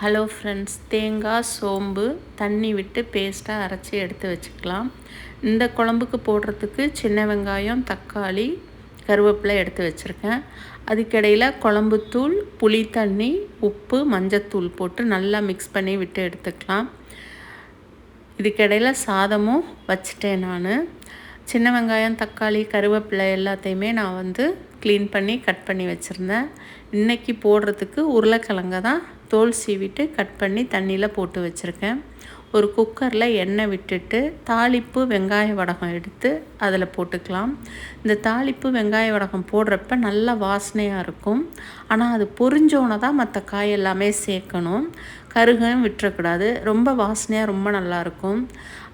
Hello friends தேங்காய் சோம்பு தண்ணி விட்டு பேஸ்ட்டாக அரைச்சி எடுத்து வச்சுக்கலாம். இந்த குழம்புக்கு போடுறதுக்கு சின்ன வெங்காயம் தக்காளி கருவேப்பிலை எடுத்து வச்சுருக்கேன். அதுக்கிடையில் குழம்புத்தூள் புளி தண்ணி உப்பு மஞ்சத்தூள் போட்டு நல்லா மிக்ஸ் பண்ணி விட்டு எடுத்துக்கலாம். இதுக்கிடையில் சாதமும் வச்சுட்டேன் நான். சின்ன வெங்காயம் தக்காளி கருவேப்பிலை எல்லாத்தையுமே நான் வந்து க்ளீன் பண்ணி கட் பண்ணி வச்சுருந்தேன். இன்றைக்கி போடுறதுக்கு உருளைக்கிழங்க தான் தோல் சீவிட்டு கட் பண்ணி தண்ணியில் போட்டு வச்சுருக்கேன். ஒரு குக்கரில் எண்ணெய் விட்டுட்டு தாளிப்பு வெங்காய வடகம் எடுத்து அதில் போட்டுக்கலாம். இந்த தாளிப்பு வெங்காய வடகம் போடுறப்ப நல்லா வாசனையாக இருக்கும். ஆனால் அது பொறிஞ்சோன்னே தான் மற்ற காய் எல்லாமே சேர்க்கணும். கருகையும் விட்டுறக்கூடாது. ரொம்ப வாசனையாக ரொம்ப நல்லாயிருக்கும்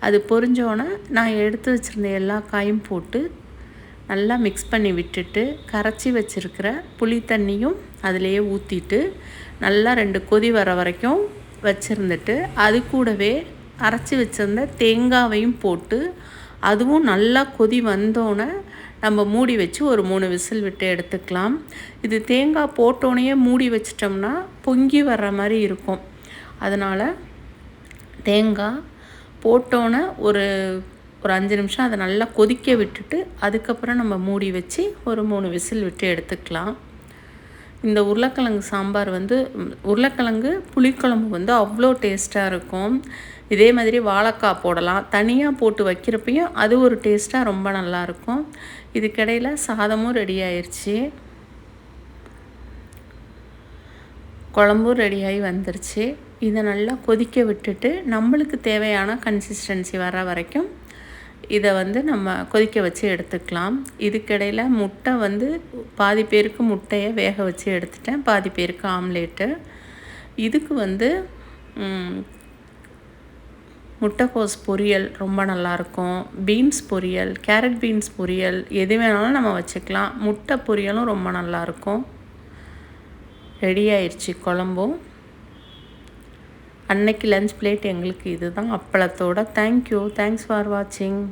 அது பொறிஞ்சோன்னே நான் எடுத்து வச்சுருந்த எல்லா காயும் போட்டு நல்லா மிக்ஸ் பண்ணி விட்டுட்டு கரைச்சி வச்சுருக்கிற புளி தண்ணியும் அதிலையே ஊற்றிட்டு நல்லா ரெண்டு கொதி வர வரைக்கும் வச்சுருந்துட்டு அது கூடவே அரைச்சி வச்சுருந்த தேங்காவையும் போட்டு அதுவும் நல்லா கொதி வந்தோடனே நம்ம மூடி வச்சு ஒரு மூணு விசில் விட்டு எடுத்துக்கலாம். இது தேங்காய் போட்டோடனே மூடி வச்சிட்டோம்னா பொங்கி வர்ற மாதிரி இருக்கும். அதனால் தேங்காய் போட்டோன்னே ஒரு ஒரு அஞ்சு நிமிஷம் அதை நல்லா கொதிக்க விட்டுட்டு அதுக்கப்புறம் நம்ம மூடி வச்சு ஒரு மூணு விசில் விட்டு எடுத்துக்கலாம். இந்த உருளைக்கிழங்கு சாம்பார் வந்து உருளைக்கிழங்கு புளிக்குழம்பு வந்து அவ்வளோ டேஸ்ட்டாக இருக்கும். இதே மாதிரி வாழைக்காய் போடலாம். தனியாக போட்டு வைக்கிறப்பையும் அது ஒரு டேஸ்ட்டாக ரொம்ப நல்லாயிருக்கும் இதுக்கிடையில் சாதமும் ரெடி ஆயிடுச்சு குழம்பும் ரெடியாகி வந்துருச்சு. இதை நல்லா கொதிக்க விட்டுட்டு நம்மளுக்கு தேவையான கன்சிஸ்டன்சி வர வரைக்கும் இதை வந்து நம்ம கொதிக்க வச்சு எடுத்துக்கலாம். இதுக்கிடையில் முட்டை வந்து பாதி பேருக்கு முட்டையை வேக வச்சு எடுத்துட்டேன். பாதி பேருக்கு ஆம்லேட்டு. இதுக்கு வந்து முட்டைக்கோஸ் பொரியல் ரொம்ப நல்லாயிருக்கும். பீன்ஸ் பொரியல் கேரட் பீன்ஸ் பொரியல் எது வேணாலும் நம்ம வச்சுக்கலாம். முட்டை பொரியலும் ரொம்ப நல்லாயிருக்கும். ரெடி ஆயிடுச்சு குழம்பும் அன்னைக்கு லஞ்ச் பிளேட் எங்களுக்கு இதுதான். அப்பளத்தோட. தேங்க்யூ தேங்க்ஸ் ஃபார் வாட்சிங்